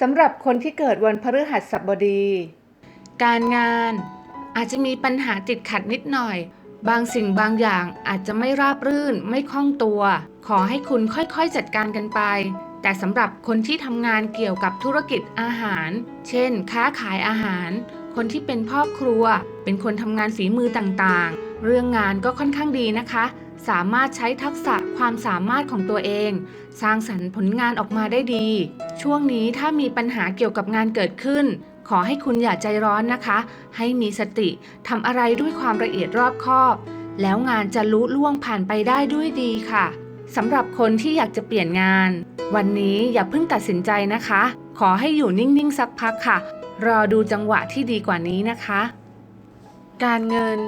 สำหรับคนที่เกิดวันพฤหัสบดี การงานอาจจะมีปัญหาติดขัดนิดหน่อย บางสิ่งบางอย่างอาจจะไม่ราบรื่นไม่คล่องตัว ขอให้คุณค่อยๆจัดการกันไป แต่สำหรับคนที่ทำงานเกี่ยวกับธุรกิจอาหาร เช่น ค้าขายอาหาร คนที่เป็นพ่อครัว เป็นคนทำงานฝีมือต่างๆ เรื่องงานก็ค่อนข้างดีนะคะ สามารถใช้ทักษะความสามารถของตัวเอง สร้างสรรค์ผลงานออกมาได้ดี ช่วงนี้ถ้ามีปัญหาเกี่ยวกับงานเกิดขึ้น ขอให้คุณอย่าใจร้อนนะคะ ให้มีสติทำอะไรด้วยความละเอียดรอบคอบ แล้วงานจะลุล่วงผ่านไปได้ด้วยดีค่ะสำหรับคนที่อยากจะเปลี่ยนงาน วันนี้อย่าเพิ่งตัดสินใจนะคะ ขอให้อยู่นิ่งๆสักพักค่ะ รอดูจังหวะที่ดีกว่านี้นะคะ การเงิน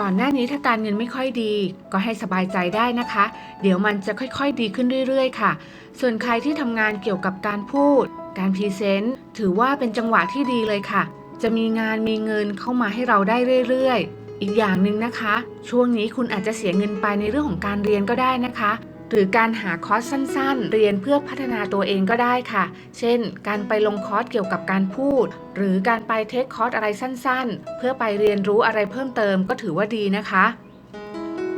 ก่อนหน้านี้ถ้าการเงินไม่ค่อยดี ก็ให้สบายใจได้นะคะ เดี๋ยวมันจะค่อยๆดีขึ้นเรื่อยๆ ค่ะ ส่วนใครที่ทำงานเกี่ยวกับการพูด การพรีเซนต์ถือว่าเป็นจังหวะที่ดีเลยค่ะ จะมีงานมีเงินเข้ามาให้เราได้เรื่อยๆ อีกอย่างหนึ่งนะคะ ช่วงนี้คุณอาจจะเสียเงินไปในเรื่องของการเรียนก็ได้นะคะ หรือการหาคอร์สสั้นๆ เรียนเพื่อพัฒนาตัวเองก็ได้ค่ะ เช่น การไปลงคอร์สเกี่ยวกับการพูด หรือการไปเทคคอร์สอะไรสั้นๆ เพื่อไปเรียนรู้อะไรเพิ่มเติมก็ถือว่าดีนะคะ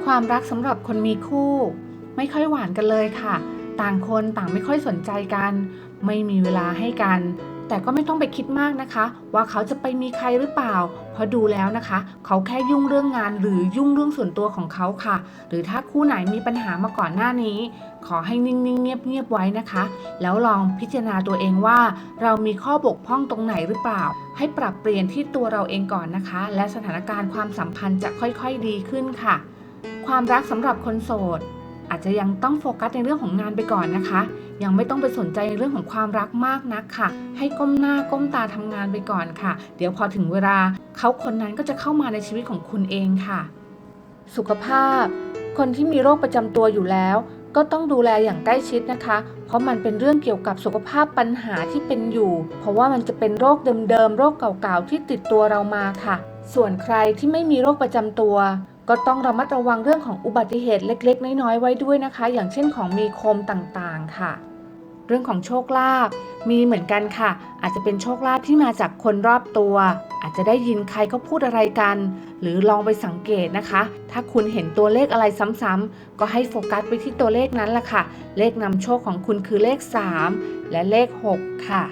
ความรักสำหรับคนมีคู่ ไม่ค่อยหวานกันเลยค่ะ ต่างคนต่างไม่ค่อยสนใจกัน ไม่มีเวลาให้กัน แต่ก็ไม่ต้องไปคิดมากนะคะ ว่าเขาจะไปมีใครหรือเปล่า เพราะดูแล้วนะคะ เขาแค่ยุ่งเรื่องงานหรือยุ่งเรื่องส่วนตัวของเขาค่ะ หรือถ้าคู่ไหนมีปัญหามาก่อนหน้านี้ ขอให้นิ่งๆเงียบๆไว้นะคะ แล้วลองพิจารณาตัวเองว่า เรามีข้อบกพร่องตรงไหนหรือเปล่า ให้ปรับเปลี่ยนที่ตัวเราเองก่อนนะคะ และสถานการณ์ความสัมพันธ์จะค่อยๆดีขึ้นค่ะ ความรักสำหรับคนโสด อาจจะยังต้องโฟกัสในเรื่องของงานไปก่อนนะคะ ยังไม่ต้องไปสนใจในเรื่องของความรักมากนักค่ะ ให้ก้มหน้าก้มตาทำงานไปก่อนค่ะ เดี๋ยวพอถึงเวลาเขาคนนั้นก็จะเข้ามาในชีวิตของคุณเองค่ะ สุขภาพ คนที่มีโรคประจำตัวอยู่แล้วก็ต้องดูแลอย่างใกล้ชิดนะคะ เพราะมันเป็นเรื่องเกี่ยวกับสุขภาพปัญหาที่เป็นอยู่ เพราะว่ามันจะเป็นโรคเดิมๆ โรคเก่าๆ ที่ติดตัวเรามาค่ะ ส่วนใครที่ไม่มีโรคประจำตัว ก็ต้องระมัดระวังเรื่องของอุบัติเหตุเล็ก ๆ น้อยๆไว้ด้วยนะคะ อย่างเช่นของมีคมต่างๆค่ะ เรื่องของโชคลาภมีเหมือนกันค่ะ อาจจะเป็นโชคลาภที่มาจากคนรอบตัว อาจจะได้ยินใครเขาพูดอะไรกัน หรือลองไปสังเกตนะคะ ถ้าคุณเห็นตัวเลขอะไรซ้ำๆก็ให้โฟกัสไปที่ตัวเลขนั้นแหละค่ะ เลขนำโชคของคุณคือเลข 3 และเลข 6 ค่ะ